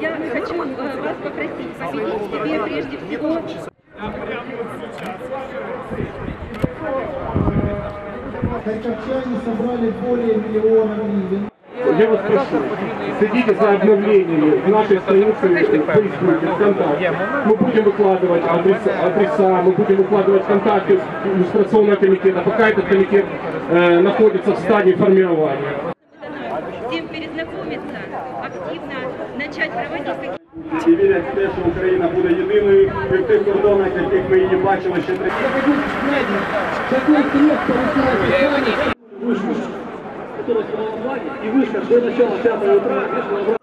я хочу э, вас попросить победить тебе прежде всего Харьковчане собрали более миллиона гривен. Я вас прошу, следите за обновлениями в нашей странице в Фейсбуке, ВКонтакте. Мы будем выкладывать адреса, адреса, мы будем выкладывать контакты иллюстрационного комитета, пока этот комитет э, находится в стадии формирования всем перезнакомиться, активно начать проводить какие І вірять в те, що Україна буде єдиною і в тих кордонах, яких ми її бачили ще три. Я хочу знать, какой крест получилось И вышка до начала 5 утра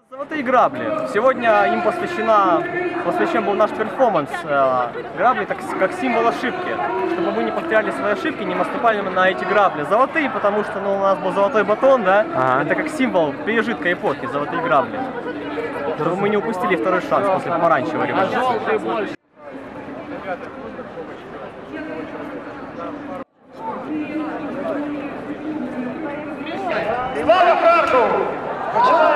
Золотые грабли. Сегодня им посвящена, посвящен был наш перформанс. Э, Грабли так, как символ ошибки, чтобы мы не повторяли свои ошибки, не наступали на эти грабли. Золотые, потому что ну, у нас был золотой батон, да? Это как символ пережитка эпохи, золотые грабли. Чтобы мы не упустили второй шанс после помаранчевой революции. Франку! Починаємо!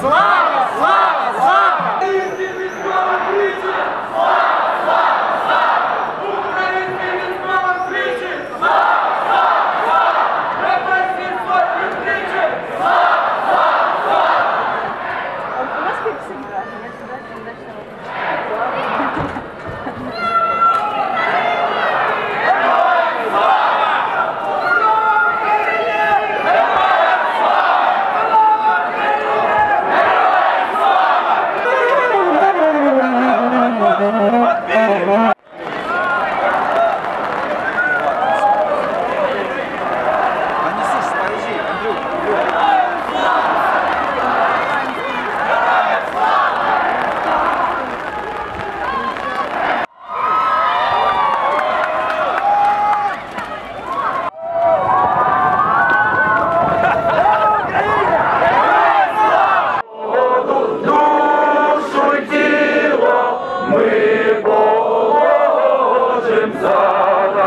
Слава! Oh.